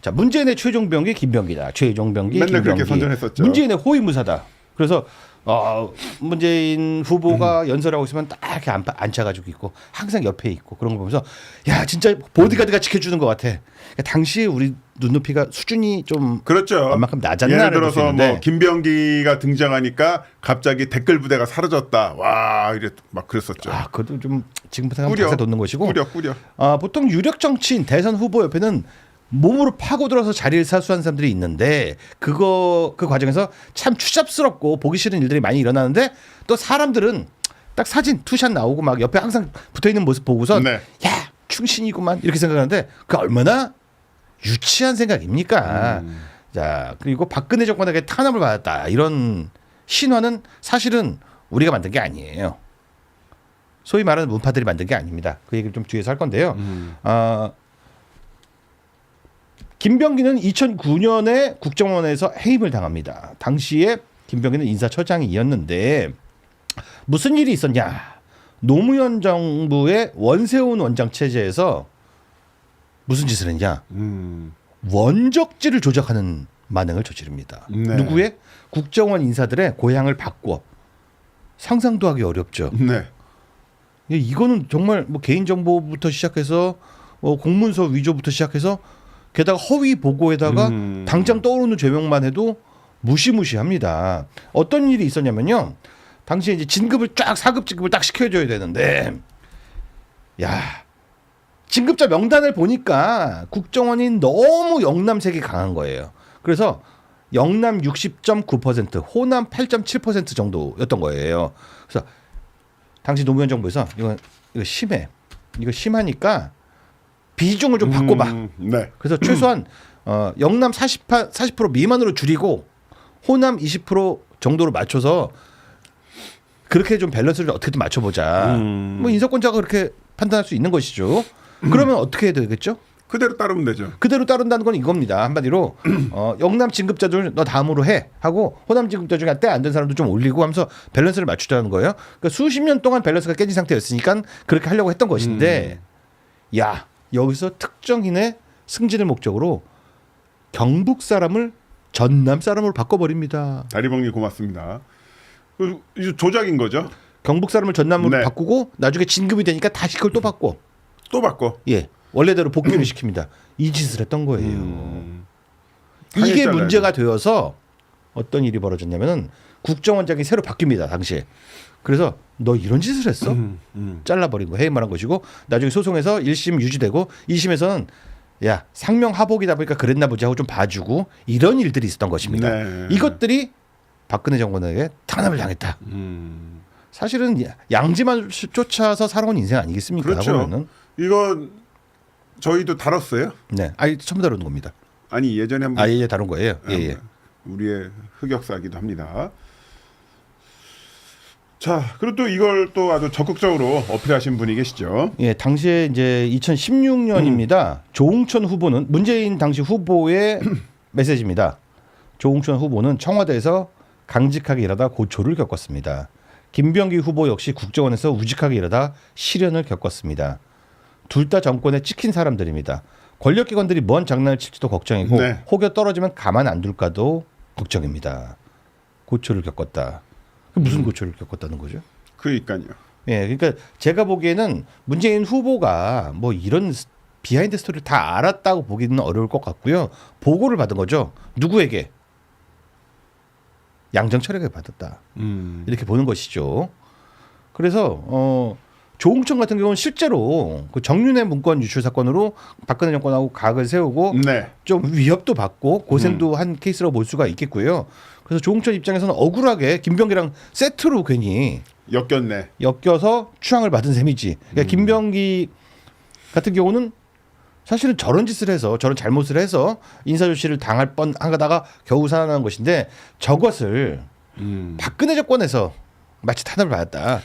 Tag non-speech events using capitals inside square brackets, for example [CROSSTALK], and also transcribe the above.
자 문재인의 최종 병기 김병기다. 최종 병기 맨날 그렇게 김병기. 선전했었죠. 문재인의 호위무사다. 그래서 어, 문재인 후보가 음. 연설하고 있으면 딱 이렇게 안, 앉혀가지고 있고 항상 옆에 있고 그런 거 보면서 야 진짜 보디가드가 지켜주는 것 같아. 그러니까 당시에 우리 눈높이가 수준이 좀 그렇죠. 얼마큼 낮았나를 예를 들어서. 뭐 김병기가 등장하니까 갑자기 댓글 부대가 사라졌다. 와 이래 막 그랬었죠. 아 그것도 좀 지금부터 꾸려. 자세 돋는 것이고 꾸려 꾸려. 아, 보통 유력 정치인 대선 후보 옆에는 몸으로 파고들어서 자리를 사수한 사람들이 있는데 그거 그 과정에서 참 추잡스럽고 보기 싫은 일들이 많이 일어나는데 또 사람들은 딱 사진 투샷 나오고 막 옆에 항상 붙어 있는 모습 보고선 네. 야 충신이구만 이렇게 생각하는데 그 얼마나 유치한 생각입니까? 음. 자 그리고 박근혜 정권에게 탄압을 받았다 이런 신화는 사실은 우리가 만든 게 아니에요. 소위 말하는 문파들이 만든 게 아닙니다. 그 얘기를 좀 뒤에서 할 건데요. 음. 아, 김병기는 2009년에 국정원에서 해임을 당합니다. 당시에 김병기는 인사처장이었는데 무슨 일이 있었냐? 노무현 정부의 원세훈 원장 체제에서 무슨 짓을 했냐? 음. 원적지를 조작하는 만행을 저지릅니다. 네. 누구의 국정원 인사들의 고향을 바꿔 상상도 하기 어렵죠. 네. 예, 이거는 정말 뭐 개인 정보부터 시작해서 어, 공문서 위조부터 시작해서 게다가 허위 보고에다가 음. 당장 떠오르는 죄명만 해도 무시무시합니다. 어떤 일이 있었냐면요. 당시에 이제 진급을 쫙 사급 진급을 딱 시켜줘야 되는데, 야 진급자 명단을 보니까 국정원이 너무 영남색이 강한 거예요. 그래서 영남 60.9%, 호남 8.7% 정도였던 거예요. 그래서 당시 노무현 정부에서 이거 이거 심해, 이거 심하니까 비중을 좀 바꿔봐. 음, 네. 그래서 최소한 어, 영남 40, 40% 미만으로 줄이고 호남 20% 정도로 맞춰서 그렇게 좀 밸런스를 어떻게든 맞춰보자. 음. 뭐 인사권자가 그렇게 판단할 수 있는 것이죠. 그러면 어떻게 해야 되겠죠? 그대로 따르면 되죠. 그대로 따른다는 건 이겁니다. 한마디로 [CLEARS THROAT] 어, 영남 진급자들 너 다음으로 해 하고 호남 진급자 중에 때안 된 사람도 좀 올리고 하면서 밸런스를 맞추자는 거예요. 그러니까 수십 년 동안 밸런스가 깨진 상태였으니까 그렇게 하려고 했던 것인데 야 여기서 특정인의 승진을 목적으로 경북 사람을 전남 사람으로 바꿔버립니다. 다리봉님 고맙습니다. 그 조작인 거죠. 경북 사람을 전남으로 네. 바꾸고 나중에 진급이 되니까 다시 그걸 또 바꿔. 또 바꿔. 예 원래대로 복귀를 시킵니다. 이 짓을 했던 거예요. 음. 이게 문제가 되어서 어떤 일이 벌어졌냐면은 국정원장이 새로 바뀝니다 당시에. 그래서 너 이런 짓을 했어? 음, 음. 잘라버린 거 해임을 한 것이고 나중에 소송에서 1심 유지되고 2심에서는 야 상명 하복이다 보니까 그랬나 보지 하고 좀 봐주고 이런 일들이 있었던 것입니다. 네. 이것들이 박근혜 정권에게 탄압을 당했다. 음. 사실은 야- 양지만 쫓아서 살아온 인생 아니겠습니까? 그렇죠. 보면은. 이거 저희도 다뤘어요. 네, 아니 처음 다루는 겁니다. 아니 예전에 한번 아, 예, 예, 다룬 거예요. 예, 예. 우리의 흑역사이기도 합니다. 자, 그리고 또 이걸 또 아주 적극적으로 어필하신 분이 계시죠. 예, 당시에 이제 2016년입니다. 조홍천 후보는 문재인 당시 후보의 [CLEARS THROAT] 메시지입니다. 조홍천 후보는 청와대에서 강직하게 일하다 고초를 겪었습니다. 김병기 후보 역시 국정원에서 우직하게 일하다 시련을 겪었습니다. 둘 다 정권에 찍힌 사람들입니다. 권력기관들이 뭔 장난을 칠지도 걱정이고 네. 혹여 떨어지면 가만 안 둘까도 걱정입니다. 고초를 겪었다. 그 무슨 고초를 겪었다는 거죠? 그러니까요. 예, 그러니까 제가 보기에는 문재인 후보가 뭐 이런 스- 비하인드 스토리를 다 알았다고 보기는 어려울 것 같고요. 보고를 받은 거죠. 누구에게? 양정철에게 받았다. 음. 이렇게 보는 것이죠. 그래서 어 조홍천 같은 경우는 실제로 그 정윤회 문건 유출 사건으로 박근혜 정권하고 각을 세우고 네. 좀 위협도 받고 고생도 한 케이스라고 볼 수가 있겠고요. 그래서 조홍천 입장에서는 억울하게 김병기랑 세트로 괜히 엮였네. 엮여서 추앙을 받은 셈이지. 그러니까 김병기 같은 경우는 사실은 저런 짓을 해서 저런 잘못을 해서 인사조치를 당할 뻔하다가 겨우 살아난 것인데 저것을 음. 박근혜 정권에서 마치 탄압을 받았다.